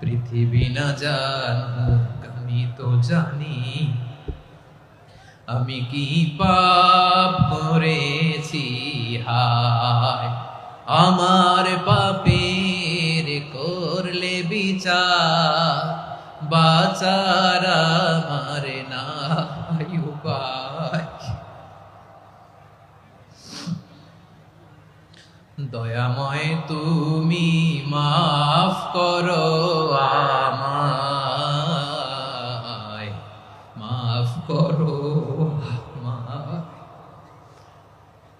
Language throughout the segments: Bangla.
পৃথিবী না জানুক আমি তো জানি। আমি কি পাপ করেছি? হায়, আমার পাপের করলে বিচার। বাচার আমার না দয়াময় তুমি মাফ করো।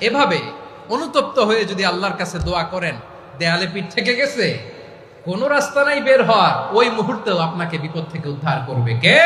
এভাবে অনুতপ্ত হয়ে যদি আল্লাহর কাছে দোয়া করেন, দেয়ালে পিঠ থেকে গেছে, কোনো রাস্তা নাই বের হওয়ার, ওই মুহূর্তেও আপনাকে বিপদ থেকে উদ্ধার করবে। কে?